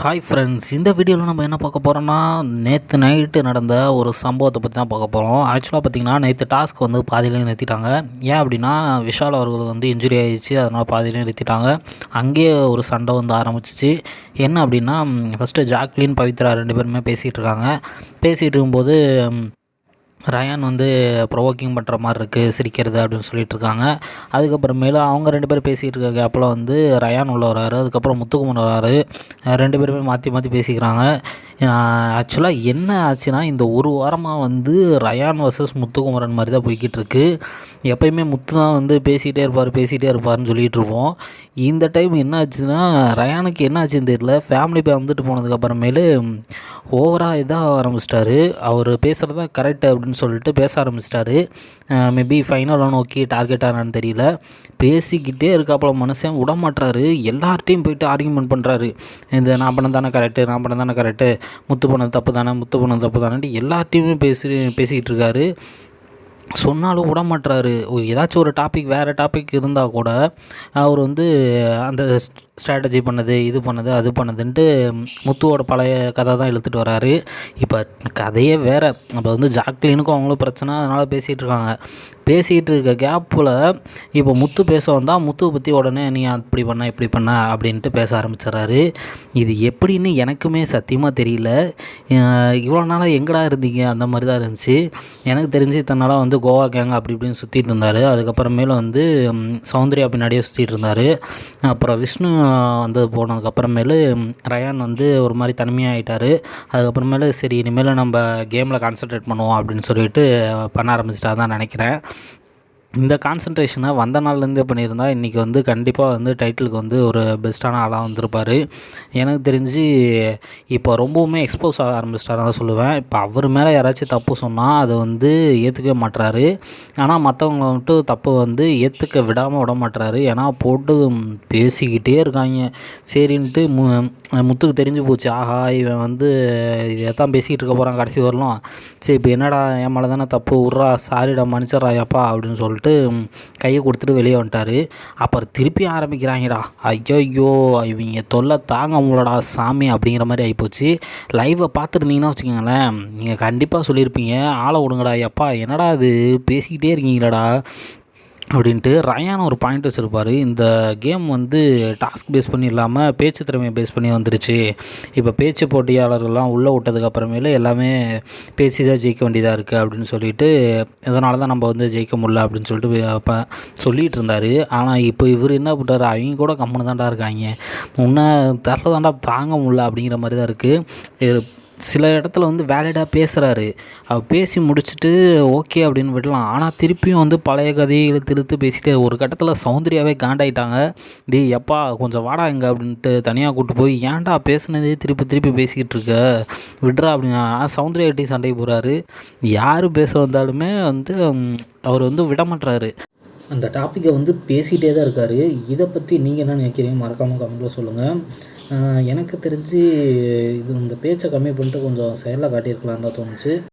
Hi friends இந்த வீடியோவில் நம்ம என்ன பார்க்க போகிறோம்னா நேற்று நைட்டு நடந்த ஒரு சம்பவத்தை பற்றி தான் பார்க்க போகிறோம் ஆக்சுவலாக பார்த்திங்கன்னா நேற்று டாஸ்க் வந்து பாதியிலே நிறுத்திட்டாங்க. ஏன் அப்படின்னா விஷால் அவர்களுக்கு வந்து இன்ஜுரி ஆகிடுச்சு அதனால் பாதியிலே நிறுத்திட்டாங்க. அங்கேயே ஒரு சண்டை வந்து ஆரம்பிச்சிச்சு. என்ன அப்படின்னா ஃபஸ்ட்டு ஜாக்லின் பவித்ரா ரெண்டு பேருமே பேசிகிட்டு இருக்காங்க. பேசிகிட்டு இருக்கும்போது ரயான் வந்து ப்ரொவோக்கிங் பண்ணுற மாதிரி இருக்குது சிரிக்கிறது அப்படின்னு சொல்லிட்டு இருக்காங்க. அதுக்கப்புறமேலு அவங்க ரெண்டு பேரும் பேசிகிட்டு இருக்க கேப்பில் வந்து ரயான் உள்ள வராரு. அதுக்கப்புறம் முத்துக்குமன் வராரு. ரெண்டு பேருமே மாற்றி மாற்றி பேசிக்கிறாங்க. ஆக்சுவலாக என்ன ஆச்சுன்னா இந்த ஒரு வாரமாக வந்து ரயான் வர்சஸ் முத்துக்குமரன் மாதிரி தான் போய்கிட்டு இருக்கு. எப்பயுமே முத்து தான் வந்து பேசிகிட்டே இருப்பார் பேசிகிட்டே இருப்பார்னு சொல்லிகிட்டு இருப்போம். இந்த டைம் என்ன ஆச்சுன்னா ரயானுக்கு என்ன ஆச்சுன்னு தெரியல. ஃபேமிலி பே வந்துட்டு போனதுக்கப்புறமேலு ஓவராக இதாக ஆரம்பிச்சிட்டாரு. அவர் பேசுகிறது தான் கரெக்ட் அப்படின்னு சொல்லிட்டு பேச ஆரம்பிச்சிட்டாரு. மேபி ஃபைனலாக நோக்கி டார்கெட் தெரியல. பேசிக்கிட்டே இருக்காப்புல மனுஷன் விடமாட்டுறாரு எல்லார்ட்டையும் போயிட்டு ஆர்கியூமெண்ட் பண்ணுறாரு இந்த நான் பண்ண தானே கரெக்டு நான் பண்ண தானே கரெக்டு முத்து பண்ணது தப்பு தானே முத்து பண்ணது தப்பு தானேன்ட்டு எல்லார்ட்டையுமே பேசி பேசிக்கிட்டு இருக்காரு. சொன்னாலும் விட மாட்டுறாரு ஏதாச்சும் ஒரு டாபிக் வேறு டாபிக் இருந்தால் கூட அவர் வந்து அந்த ஸ்ட்ராட்டஜி பண்ணது இது பண்ணது அது பண்ணதுன்ட்டு முத்துவோட பழைய கதை தான் இழுத்துட்டு வராரு. இப்போ கதையே வேறு. அப்போ வந்து ஜாக்லினுக்கும் அவங்களும் பிரச்சனை அதனால் பேசிகிட்டு இருக்காங்க. பேசிக்கிட்டு இருக்க கேப்பில் இப்போ முத்து பேச வந்தால் முத்துவை பற்றி உடனே நீ அப்படி பண்ண இப்படி பண்ண அப்படின்ட்டு பேச ஆரம்பிச்சிடறாரு. இது எப்படின்னு எனக்குமே சத்தியமாக தெரியல. இவ்வளோ நாளாக எங்கடா இருந்தீங்க? அந்த மாதிரி தான் இருந்துச்சு. எனக்கு தெரிஞ்சு இத்தனை நாளாக வந்து கோவா கேங் அப்படி இப்படின்னு சுற்றிட்டு இருந்தார். அதுக்கப்புறமேல வந்து சௌந்தர்யா பின்னாடியே சுற்றிட்டு இருந்தார். அப்புறம் விஷ்ணு வந்து போனதுக்கப்புறமேலு ரயான் வந்து ஒரு மாதிரி தனிமையாகிட்டார் அதுக்கப்புறமேலு சரி இனிமேல் நம்ம கேமில் கான்சன்ட்ரேட் பண்ணுவோம் அப்படின்னு சொல்லிட்டு பண்ண ஆரம்பிச்சிட்டா தான் நினைக்கிறேன். இந்த கான்சன்ட்ரேஷனை வந்த நாள்லேருந்தே பண்ணியிருந்தா இன்றைக்கி வந்து கண்டிப்பாக வந்து டைட்டிலுக்கு வந்து ஒரு பெஸ்ட்டான ஆளாக வந்திருப்பார். எனக்கு தெரிஞ்சு இப்போ ரொம்பவுமே எக்ஸ்போஸ் ஆக ஆரம்பிச்சிட்டாரு தான் சொல்லுவேன். இப்போ அவர் மேலே யாராச்சும் தப்பு சொன்னால் அதை வந்து ஏற்றுக்கவே மாட்டுறாரு ஆனால் மற்றவங்க மட்டும் தப்பு வந்து ஏற்றுக்க விடாமல் விட மாட்டுறாரு ஏன்னா போட்டு பேசிக்கிட்டே இருக்காங்க. சரின்ட்டு மு முத்துக்கு தெரிஞ்சு போச்சு. ஆஹா இவன் வந்து இதை தான் பேசிக்கிட்டு இருக்க போகிறான் கடைசி வரலாம். சரி இப்போ என்னடா என் மேலே தானே தப்பு விட்றா சாரிடா மன்னிச்சிட்றாயாப்பா அப்படின்னு சொல்லிட்டு. கையை கொடுத்துட்டு வெளியே வந்துட்டார். அப்புறம் திருப்பி ஆரம்பிக்கிறாங்கடா. ஐயோ இவங்க தொல்லை தாங்க முடியலடா சாமி அப்படிங்கிற மாதிரி ஆகிப்போச்சு லைவை பார்த்துருந்தீங்கன்னா வச்சுக்கோங்களேன் நீங்கள் கண்டிப்பாக சொல்லியிருப்பீங்க. ஆளை விடுங்கடா எப்பா என்னடா இது? பேசிக்கிட்டே இருக்கீங்களாடா? அப்படின்ட்டு ரயான் ஒரு பாயிண்ட் வச்சுருப்பார். இந்த கேம் வந்து டாஸ்க் பேஸ் பண்ணி இல்லாமல் பேச்சு திறமையை பேஸ் பண்ணி வந்துருச்சு. இப்போ பேச்சு போட்டியாளர்கள்லாம் உள்ளே விட்டதுக்கப்புறமேல எல்லாமே பேசி தான் ஜெயிக்க வேண்டியதாக இருக்குது அப்படின்னு சொல்லிட்டு இதனால தான் நம்ம வந்து ஜெயிக்க முடியல அப்படின்னு சொல்லிட்டு அப்போ சொல்லிகிட்டு இருந்தார். ஆனால் இப்போ இவர் என்ன பண்ணுறாரு அவங்க கூட கம்முன்னு தாண்டா இருக்காங்க. முன்னே தரல தாண்டா தாங்க முடியல அப்படிங்கிற மாதிரி தான் இருக்குது சில இடத்துல வந்து வேலிடாக பேசுகிறாரு அவர் பேசி முடிச்சுட்டு ஓகே அப்படின்னு விடலாம். ஆனால் திருப்பியும் வந்து பழைய கதையை இழுத்து இழுத்து பேசிட்டு ஒரு கட்டத்தில் சௌந்தர்யாவே காண்டாயிட்டாங்க. டே எப்பா கொஞ்சம் வாடா இங்கே அப்படின்ட்டு தனியாக கூப்பிட்டு போய் ஏன்டா பேசுனதே திருப்பி திருப்பி பேசிக்கிட்டு இருக்க? விட்றா அப்படின்னா. சௌந்தர்யாட்டி சண்டை போகிறாரு யார் பேச வந்தாலுமே வந்து அவர் வந்து விடமாட்டுறாரு அந்த டாப்பிக்கை வந்து பேசிகிட்டே தான் இருக்கார். இதை பற்றி நீங்கள் என்ன நினைக்கிறீங்க? மறக்காமல் கமெண்ட்டில் சொல்லுங்கள் எனக்கு தெரிஞ்சு இது இந்த பேச்சை கம்மி பண்ணிட்டு கொஞ்சம் செயலில் காட்டியிருக்கலாம் தான் தோணுச்சு.